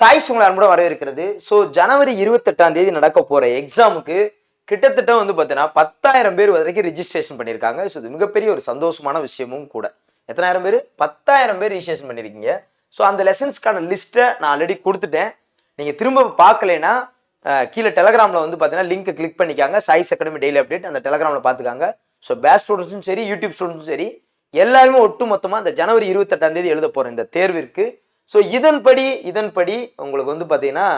Choice உங்களை அன்போட வரவேற்கிறது. ஸோ ஜனவரி இருபத்தெட்டாம் தேதி நடக்க போற எக்ஸாமுக்கு கிட்டத்தட்ட வந்து பார்த்தீங்கன்னா பத்தாயிரம் பேர் வரைக்கும் ரிஜிஸ்ட்ரேஷன் பண்ணியிருக்காங்க. ஸோ இது மிகப்பெரிய ஒரு சந்தோஷமான விஷயமும் கூட. எத்தனாயிரம் பேர்? பத்தாயிரம் பேர் ரிஜிஸ்ட்ரேஷன் பண்ணியிருக்கீங்க. ஸோ அந்த லெசன்ஸ்க்கான லிஸ்ட்டை நான் ஆல்ரெடி கொடுத்துட்டேன். நீங்கள் திரும்ப பார்க்கலைன்னா கீழே டெலகிராமில் வந்து பார்த்தீங்கன்னா லிங்க் கிளிக் பண்ணிக்காங்க. சாய்ஸ் அகாடமி டெய்லி அப்டேட் அந்த டெலகிராமில் பார்த்துக்காங்க ஸோ பேஸ் ஸ்டூடெண்ட்ஸும் சரி யூடியூப் ஸ்டூடெண்ட்ஸும் சரி எல்லாருமே ஒட்டு மொத்தமாக இந்த ஜனவரி இருபத்தெட்டாம் தேதி எழுத போகிற இந்த தேர்விற்கு ஸோ இதன்படி இதன்படி உங்களுக்கு வந்து பார்த்தீங்கன்னா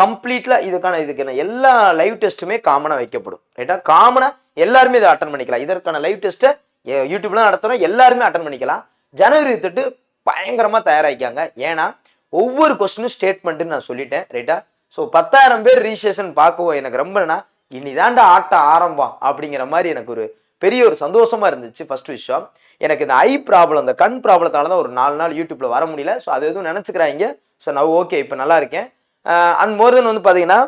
கம்ப்ளீட்டாக இதுக்கான இதுக்கான எல்லா லைவ் டெஸ்ட்டுமே காமனாக வைக்கப்படும். ரைட்டா காமனாக எல்லாருமே இதை அட்டன் பண்ணிக்கலாம். இதற்கான லைவ் டெஸ்ட்டை யூடியூப்லாம் நடத்துகிறோம் எல்லாருமே அட்டன் பண்ணிக்கலாம். ஜனவரி இருபத்தெட்டு பயங்கரமாக தயாராகிக்காங்க. ஏன்னா ஒவ்வொரு கொஸ்டினும் ஸ்டேட்மெண்ட்டுன்னு நான் சொல்லிட்டேன். ரைட்டா ஸோ பத்தாயிரம் பேர் ரிஜிஸ்ட்ரேஷன் பார்க்கவும் எனக்கு ரொம்பனா இனிதாண்டா ஆட்டம் ஆரம்பம் அப்படிங்கிற மாதிரி எனக்கு ஒரு பெரிய ஒரு சந்தோஷமா இருந்துச்சு ஃபர்ஸ்ட் விஷயம். எனக்கு இந்த ஐ ப்ராப்ளம் இந்த கண் ப்ராப்ளத்தால தான் ஒரு நாலு நாள் யூடியூப்ல வர முடியல. ஸோ அது எதுவும் நினச்சிக்கிறாங்க. ஸோ நான் ஓகே இப்போ நல்லா இருக்கேன். அண்ட் மோர் தென் வந்து பார்த்தீங்கன்னா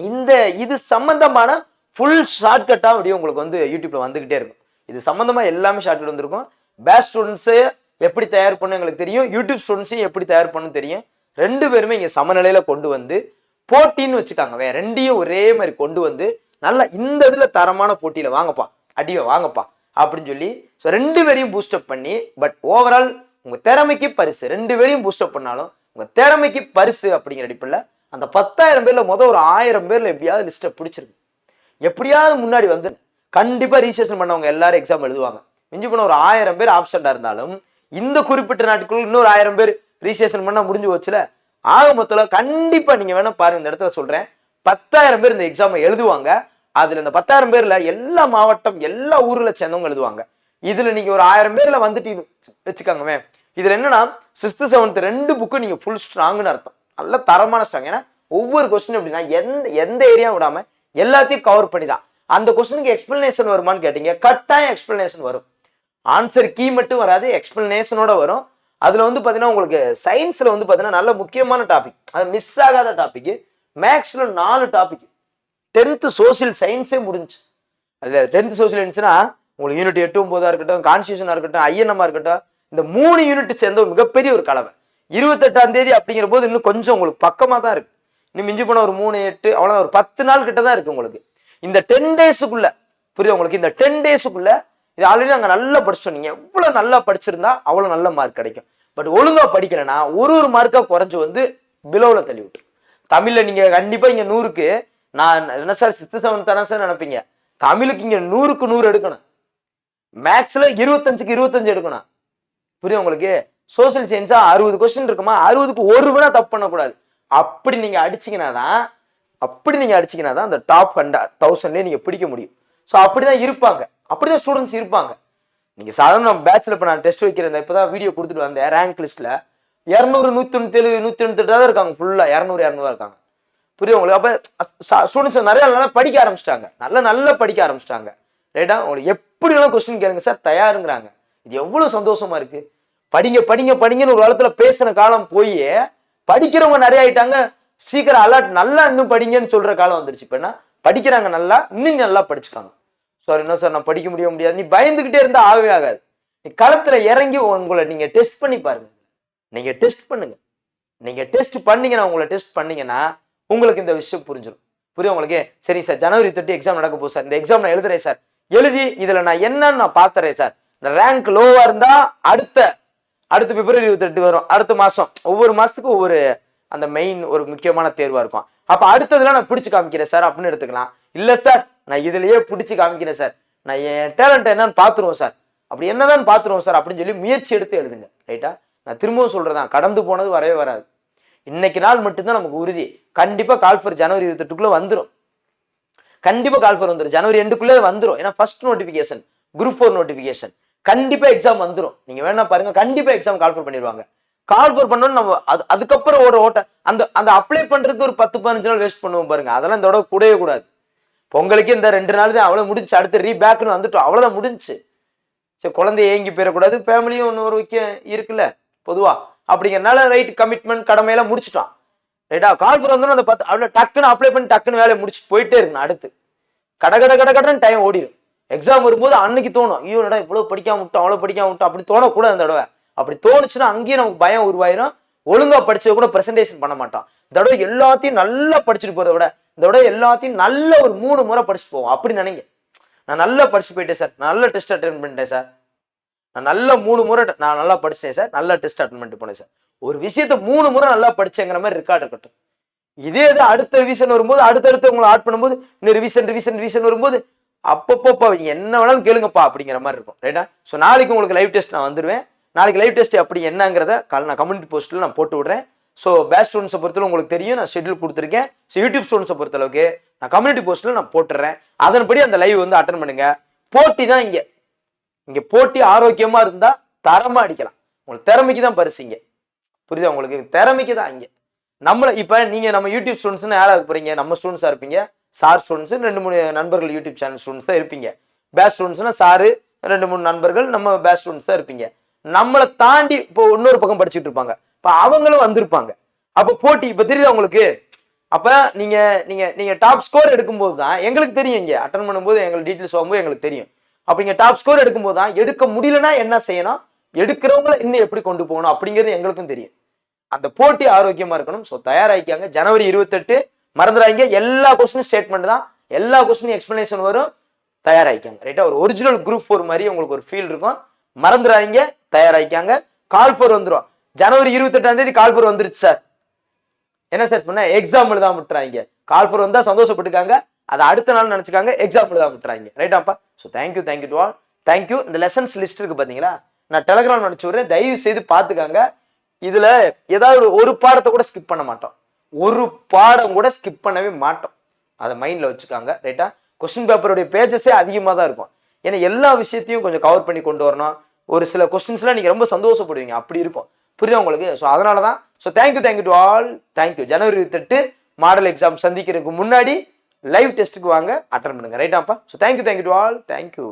இந்த இது சம்மந்தமான ஃபுல் ஷார்ட்கட்டாக அப்படியே உங்களுக்கு வந்து யூடியூப்ல வந்துகிட்டே இருக்கும். இது சம்மந்தமாக எல்லாமே ஷார்ட்கட் வந்திருக்கும். பேஸ்ட் ஸ்டூடெண்ட்ஸு எப்படி தயார் பண்ண எங்களுக்கு தெரியும். யூடியூப் ஸ்டூடெண்ட்ஸையும் எப்படி தயார் பண்ணணும் தெரியும். ரெண்டு பேருமே இங்கே சமநிலையில் கொண்டு வந்து போட்டின்னு வச்சுக்காங்க. வேற ரெண்டையும் ஒரே மாதிரி கொண்டு வந்து நல்லா இந்த இதில் தரமான போட்டியில் வாங்கப்பா. அடியோ வாங்கப்பா அப்படின்னு சொல்லி ஸோ ரெண்டு பேரையும் பூஸ்டப் பண்ணி பட் ஓவரால் உங்கள் திறமைக்கு பரிசு. ரெண்டு பேரையும் பூஸ்டப் பண்ணாலும் உங்கள் திறமைக்கு பரிசு அப்படிங்கிற அடிப்பில் அந்த பத்தாயிரம் பேரில் மொதல் ஒரு ஆயிரம் பேரில் எப்படியாவது லிஸ்ட்டை பிடிச்சிருக்கு எப்படியாவது முன்னாடி வந்து கண்டிப்பாக ரிஜிஸ்ட்ரேஷன் பண்ணவங்க எல்லாரும் எக்ஸாம் எழுதுவாங்க. மிஞ்சி போன ஒரு ஆயிரம் பேர் ஆப்ஷண்டாக இருந்தாலும் இந்த குறிப்பிட்ட நாட்டுக்குள்ள இன்னொரு ஆயிரம் பேர் ரிஜிஸ்ட்ரேஷன் பண்ணால் முடிஞ்சு போச்சுல ஆக மொத்தத்தில் கண்டிப்பாக நீங்கள் வேணால் பாருங்கள் இந்த இடத்துல சொல்கிறேன் பத்தாயிரம் பேர் இந்த எக்ஸாமை எழுதுவாங்க. அதுல இந்த பத்தாயிரம் பேர்ல எல்லா மாவட்டம் எல்லா ஊர்ல சேர்ந்தவங்க எழுதுவாங்க. இதுல நீங்க ஒரு ஆயிரம் பேர்ல வந்துட்டு வச்சுக்கோங்கவே இதுல என்னன்னா சிக்ஸ்த் செவன்த் ரெண்டு புக்கு நீங்க ஃபுல் ஸ்ட்ராங்னு அர்த்தம். நல்ல தரமான ஸ்ட்ராங் ஏன்னா ஒவ்வொரு கொஸ்டின் எப்படின்னா எந்த எந்த ஏரியா விடாம எல்லாத்தையும் கவர் பண்ணி தான். அந்த கொஸ்டினுக்கு எக்ஸ்பிளனேஷன் வருமான்னு கேட்டீங்க கட்டாயம் எக்ஸ்பிளனேஷன் வரும். ஆன்சர் கீ மட்டும் வராது எக்ஸ்பிளனேஷனோட வரும். அதுல வந்து பாத்தீங்கன்னா உங்களுக்கு சயின்ஸ்ல வந்து பாத்தீங்கன்னா நல்ல முக்கியமான டாபிக் அது மிஸ் ஆகாத டாபிக் மேக்ஸ்ல நாலு டாபிக் டென்த்து சோசியல் சயின்ஸே முடிஞ்சு அதில் டென்த்து சோசியல் இருந்துச்சுன்னா உங்களுக்கு யூனிட் எட்டு ஒன்பதா இருக்கட்டும் கான்ஸ்டியூஷனாக இருக்கட்டும் ஐஎன்எம்மாக இருக்கட்டும் இந்த மூணு யூனிட் சேர்ந்த ஒரு மிகப்பெரிய ஒரு கலவை. இருபத்தெட்டாம் தேதி அப்படிங்கிற போது இன்னும் கொஞ்சம் உங்களுக்கு பக்கமாக தான் இருக்கு. இன்னும் மிஞ்சி போன ஒரு மூணு எட்டு அவ்வளோ ஒரு பத்து நாள் கிட்ட தான் இருக்கு உங்களுக்கு. இந்த டென் டேஸுக்குள்ள புரியுது உங்களுக்கு? இந்த டென் டேஸுக்குள்ள இது ஆல்ரெடி நாங்கள் நல்லா படிச்சிட்டோம் நீங்கள் எவ்வளோ நல்லா படிச்சிருந்தா அவ்வளோ நல்ல மார்க் கிடைக்கும். பட் ஒழுங்காக படிக்கலைன்னா ஒரு ஒரு மார்க்காக குறைஞ்சி வந்து பிலோவில் தள்ளி விட்டுரும். தமிழில் நீங்கள் கண்டிப்பாக இங்கே நூறுக்கு நான் என்ன சார் சித்து செவன் தானே சார் நினைப்பீங்க? தமிழுக்கு இங்க நூறுக்கு நூறு எடுக்கணும். மேக்ஸ்ல இருபத்தஞ்சுக்கு இருபத்தஞ்சு எடுக்கணும். புரியும் உங்களுக்கு? சோசியல் சயின்ஸா அறுபது கொஸ்டின் இருக்குமா? அறுபதுக்கு ஒரு வினா தப்பு பண்ணக்கூடாது. அப்படி நீங்க அடிச்சீங்கன்னா தான் அப்படி நீங்க அடிச்சீங்கன்னா தான் அந்த டாப் ஹண்ட்ரட் தௌசண்ட்லேயே நீங்க பிடிக்க முடியும். ஸோ அப்படிதான் இருப்பாங்க. அப்படிதான் ஸ்டூடெண்ட்ஸ் இருப்பாங்க. நீங்க சாதாரண பேட்ச்ல இப்போ நான் டெஸ்ட் வைக்கிறேன் இப்பதான் வீடியோ கொடுத்துட்டு வந்தேன் ரேங்க் லிஸ்ட்ல இரநூறு நூத்தி தொண்ணூத்தி ஏழு நூத்தி தொண்ணூத்தி தான் இருக்காங்க ஃபுல்லா இரநூறு இரநூறுவா இருக்காங்க. புரியுது உங்களுக்கு? அப்போ ஸ்டூடெண்ட்ஸ் நிறைய நல்லா படிக்க ஆரம்பிச்சிட்டாங்க. நல்லா நல்லா படிக்க ஆரம்பிச்சிட்டாங்க. ரைட்டா உங்களுக்கு எப்படி வேணாலும் கொஸ்டின் கேளுங்க சார் தயாருங்கிறாங்க. இது எவ்வளோ சந்தோஷமா இருக்கு. படிங்க படிங்க படிங்கன்னு ஒரு காலத்தில் பேசின காலம் போய் படிக்கிறவங்க நிறைய ஆயிட்டாங்க. சீக்கிரம் அலர்ட் நல்லா இன்னும் படிங்கன்னு சொல்ற காலம் வந்துருச்சு. இப்போ என்ன? படிக்கிறாங்க நல்லா இன்னும் நல்லா படிச்சுக்காங்க. சார் என்ன சார் நான் படிக்க முடிய முடியாது. நீ பயந்துக்கிட்டே இருந்தால் ஆகவே ஆகாது. நீ களத்தில் இறங்கி உங்களை நீங்கள் டெஸ்ட் பண்ணி பாருங்க. நீங்கள் டெஸ்ட் பண்ணுங்க. நீங்கள் டெஸ்ட் பண்ணீங்கன்னா உங்களை டெஸ்ட் பண்ணீங்கன்னா உங்களுக்கு இந்த விஷயம் புரிஞ்சிடும் புரியும் உங்களுக்கு? சரி சார் ஜனவரி தேர்ட்டி எக்ஸாம் நடக்க போகுது சார் இந்த எக்ஸாம் நான் எழுதுறேன் சார் எழுதி இதுல நான் என்னன்னு நான் பாத்துறேன் சார் இந்த ரேங்க் லோவா இருந்தா அடுத்த அடுத்த பிப்ரவரி இருபத்தெட்டு வரும். அடுத்த மாசம். ஒவ்வொரு மாசத்துக்கும் ஒவ்வொரு அந்த மெயின் ஒரு முக்கியமான தேர்வா இருக்கும். அப்ப அடுத்ததுல நான் பிடிச்சு காமிக்கிறேன் சார் அப்படின்னு எடுத்துக்கலாம். இல்ல சார் நான் இதுலயே பிடிச்சு காமிக்கிறேன் சார் நான் என் டேலண்ட் என்னன்னு பாத்துருவோம் சார் அப்படி என்னதான் பாத்துருவோம் சார் அப்படின்னு சொல்லி முயற்சி எடுத்து எழுதுங்க. ரைட்டா நான் திரும்பவும் சொல்றதான் கடந்து போனது வரவே வராது. இன்னைக்கு நாள் மட்டும்தான் நமக்கு உறுதி. கண்டிப்பா கால்ஃபர் ஜனவரி இருபத்தெட்டுக்குள்ள வந்துடும் கண்டிப்பா கால்ஃபர் வந்துடும் ஜனவரி ரெண்டுக்குள்ளே வந்துடும் ஏன்னா first notification group four notification கண்டிப்பா எக்ஸாம் வந்துடும் நீங்க வேணா பாருங்க. கண்டிப்பா எக்ஸாம் கால்ஃபர் பண்ணிடுவாங்க. கால்ஃபர் பண்ணணும் நம்ம அது அதுக்கப்புறம் ஒரு ஓட்ட அந்த அந்த அப்ளை பண்றதுக்கு ஒரு பத்து பதினஞ்சு நாள் வேஸ்ட் பண்ணுவோம் பாருங்க. அதெல்லாம் இந்த தடவை கூடவே கூடாது. பொங்கலுக்கு இந்த ரெண்டு நாள் தான் அவ்வளோ முடிஞ்சு அடுத்து ரீபேக்னு வந்துட்டோம். அவ்வளோதான் முடிஞ்சு. சரி குழந்தைய ஏங்கி போயிடக்கூடாது. ஃபேமிலியும் ஒன்று ஒரு வைக்க இருக்குல்ல பொதுவாக அப்படிங்கிறனால ரைட் கமிட்மெண்ட் கடமையெல்லாம் முடிச்சுட்டான். ரைட்டா கால்புரம் வந்து அந்த பத்து அவ்வளோ டக்குன்னு அப்ளை பண்ணி டக்குன்னு வேலையை முடிச்சு போயிட்டே இருக்கணும் அடுத்து. கட கட கட கடன்னு டைம் ஓடிடும் எக்ஸாம் வரும்போது அன்னைக்கு தோணும். ஐயோ என்னடா இவ்வளோ படிக்காம விட்டோம் அவ்வளோ படிக்காம விட்டோம் அப்படி தோணக்கூடாது அந்த தடவை. அப்படி தோணுச்சுன்னா அங்கேயும் நமக்கு பயம் உருவாயிரும். ஒழுங்கா படிச்சது கூட பிரசன்டேஷன் பண்ண மாட்டான். இந்த தடவை எல்லாத்தையும் நல்லா படிச்சுட்டு போறத விட இந்த தடவை எல்லாத்தையும் நல்ல ஒரு மூணு முறை படிச்சுட்டு போவோம். அப்படி நினைங்க. நான் நல்லா படிச்சு போயிட்டேன் சார். நல்ல டெஸ்ட் அட்டன் பண்ணிட்டேன் சார். நான் நல்ல மூணு முறை நான் நல்லா படித்தேன் சார். நல்லா டெஸ்ட் அட்டன் பண்ணிட்டு போனேன் சார். ஒரு விஷயத்த மூணு முறை நல்லா படிச்சேங்கிற மாதிரி ரெக்கார்ட் இருக்கட்டும். இதே இது அடுத்த ரிவிஷன் வரும்போது அடுத்தடுத்து உங்களை ஆட் பண்ணும்போது இன்னும் ரிவிஷன் ரிவிஷன் ரிவிஷன் வரும்போது அப்பப்போப்பா நீங்கள் என்ன வேணாலும் கேளுங்கப்பா அப்படிங்கிற மாதிரி இருக்கும். ரைட்டா ஸோ நாளைக்கு உங்களுக்கு லைவ் டெஸ்ட் நான் வந்துடுவேன் நாளைக்கு லைவ் டெஸ்ட் அப்படி என்னங்கிறத கால் நான் கம்யூனிட்டி போஸ்ட்டில் நான் போட்டு விடுறேன். ஸோ பேஸ்ட் ஸ்டூடெண்ட்ஸை பொறுத்தவரை உங்களுக்கு தெரியும். நான் ஷெட்யூல் கொடுத்துருக்கேன். ஸோ யூடியூப் ஸ்டூடெண்ட்ஸை பொறுத்தளவுக்கு நான் கம்யூனிட்டி போஸ்ட்டில் நான் போட்டுறேன் அதன்படி அந்த லைவ் வந்து அட்டன் பண்ணுங்கள் போட்டி தான் இங்கே. இங்கே போட்டி ஆரோக்கியமா இருந்தா தரமா அடிக்கலாம். உங்களுக்கு திறமைக்கு தான் பரிசுங்க புரியுதா உங்களுக்கு? திறமைக்கு தான் இங்க. நம்மள இப்ப நீங்க நம்ம யூடியூப் ஸ்டூடெண்ட்ஸ்னு யாராக போறீங்க? நம்ம ஸ்டூடெண்ட்ஸா இருப்பீங்க. சார் ஸ்டூடெண்ட்ஸ் ரெண்டு மூணு நண்பர்கள் யூடியூப் சேனல் ஸ்டூடெண்ட்ஸ் தான் இருப்பீங்க. பேஸ்ட் ஸ்டூடெண்ட்ஸ்னா சாரு ரெண்டு மூணு நண்பர்கள் நம்ம பேஸ்ட் ஸ்டூடெண்ட்ஸ் தான் இருப்பீங்க. நம்மளை தாண்டி இப்போ இன்னொரு பக்கம் படிச்சுட்டு இருப்பாங்க. இப்போ அவங்களும் வந்திருப்பாங்க. அப்போ போட்டி இப்போ தெரியுதா உங்களுக்கு? அப்போ நீங்கள் நீங்கள் நீங்கள் டாப் ஸ்கோர் எடுக்கும்போது தான் எங்களுக்கு தெரியும் இங்கே. அட்டன் பண்ணும்போது எங்களுக்கு டீட்டெயில்ஸ் வரும்போது எங்களுக்கு தெரியும். அப்ப டாப் ஸ்கோர் எடுக்கும்போது தான் எடுக்க முடியலன்னா என்ன செய்யணும்? எடுக்கிறவங்கள இன்னும் எப்படி கொண்டு போகணும்? அப்படிங்கிறது எங்களுக்கும் தெரியும். அந்த போட்டி ஆரோக்கியமா இருக்கணும். ஸோ தயாராகிக்காங்க. ஜனவரி இருபத்தெட்டு மறந்துடாதீங்க. எல்லா கொஸ்டினும் ஸ்டேட்மெண்ட் தான். எல்லா கொஸ்டினும் எக்ஸ்பிளனேஷன் வரும். தயாராகிக்காங்க. ரைட்டா ஒரு ஒரிஜினல் குரூப் ஃபோர் மாதிரி உங்களுக்கு ஒரு ஃபீல் இருக்கும். மறந்துடாதீங்க. தயாராகிக்காங்க. கால் ஃபோர் வந்துரும். ஜனவரி இருபத்தெட்டாம் தேதி கால் ஃபோர் வந்துருச்சு சார் என்ன சார் பண்ண எக்ஸாம் எழுதாம விட்டுறாங்க கால் ஃபோர் வந்தா சந்தோஷப்பட்டுக்காங்க. அதை அடுத்த நாள் நினச்சிக்காங்க எக்ஸாம்பிள் தான் விட்டுறாங்க. ரைட்டாப்பா so thank you thank you to all thank you இந்த லெசன்ஸ் லிஸ்ட் இருக்கு பார்த்தீங்களா நான் டெலகிராம் நினச்சி விட்றேன். தயவு செய்து பார்த்துக்காங்க இதில் ஏதாவது ஒரு- ஒரு பாடத்தை கூட ஸ்கிப் பண்ண மாட்டோம். ஒரு பாடம் கூட ஸ்கிப் பண்ணவே மாட்டோம். அதை மைண்டில் வச்சுக்காங்க. ரைட்டா கொஸ்டின் பேப்பருடைய பேஜஸே அதிகமாக தான் இருக்கும். ஏன்னா எல்லா விஷயத்தையும் கொஞ்சம் கவர் பண்ணி கொண்டு வரணும். ஒரு சில கொஸ்டின்ஸ்லாம் நீங்கள் ரொம்ப சந்தோஷப்படுவீங்க. அப்படி இருக்கும். புரியுதா உங்களுக்கு? ஸோ அதனால தான் so thank you thank you to all thank you ஜனவரி இருபத்தெட்டு மாடல் எக்ஸாம் சந்திக்கிறதுக்கு முன்னாடி லைவ் டெஸ்ட்டுக்கு வாங்க அட்டன் பண்ணுங்க. ரைட்டாப்பா so thank you thank you to all thank you